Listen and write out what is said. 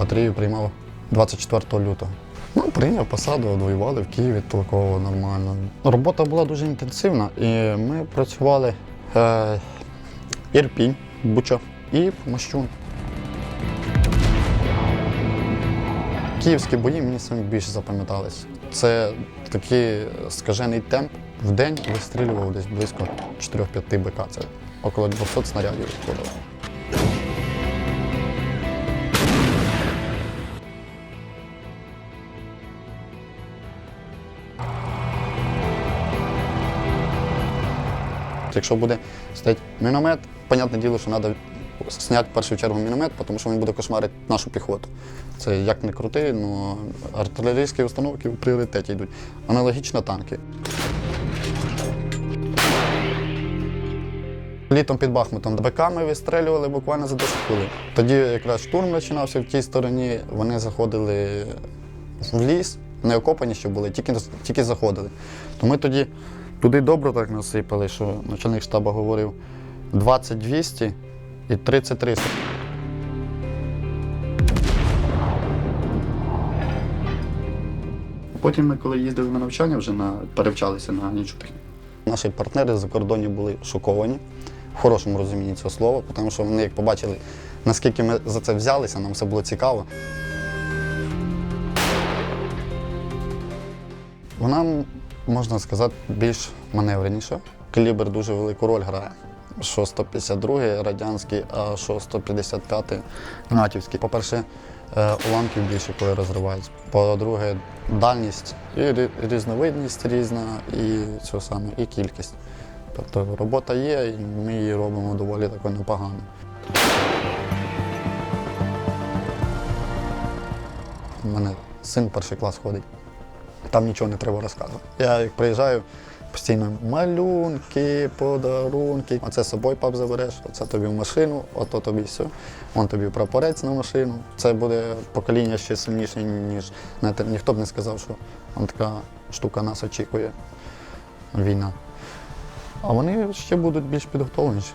батарею приймав 24 лютого. Ну, прийняв посаду, воювали в Києві толково нормально. Робота була дуже інтенсивна, і ми працювали е, Ірпінь, Буча і Мощун. Київські бої мені саме більше запам'ятались. Це такий скажений темп. В день вистрілював десь близько 4-5 БК. Це около 200 снарядів виходило. Якщо буде стояти міномет, понятне діло, що треба зняти в першу чергу міномет, тому що він буде кошмарити нашу піхоту. Це як не крути, але артилерійські установки в пріоритеті йдуть. Аналогічно танки. Літом під Бахмутом БК ми вистрелювали буквально за 10 хвилин. Тоді якраз штурм починався в тій стороні, вони заходили в ліс, не окопані ще були, тільки, тільки заходили. То ми тоді туди добре так насипали, що начальник штабу говорив 20-200 і 30-300. Потім ми, коли їздили на навчання, вже на, перевчалися на іншу техніку. Наші партнери за кордоні були шоковані в хорошому розумінні цього слова, тому що вони як побачили, наскільки ми за це взялися, нам все було цікаво. Вона, можна сказати, більш маневреніша. Калібр дуже велику роль грає. Що 152 радянський, а що 155 натівський. По-перше, е, уламків більше коли розриваються. По-друге, дальність і різновидність різна, і це саме, і кількість. Тобто робота є, і ми її робимо доволі тако непогано. У мене син перший клас ходить. Там нічого не треба розказувати. Я як приїжджаю, постійно малюнки, подарунки. Оце з собою пап забереш, оце тобі в машину, ото тобі все. Вон тобі прапорець на машину. Це буде покоління ще сильніше, ніж знаєте, ніхто б не сказав, що вон така штука нас очікує. Війна. А вони ще будуть більш підготовленіші.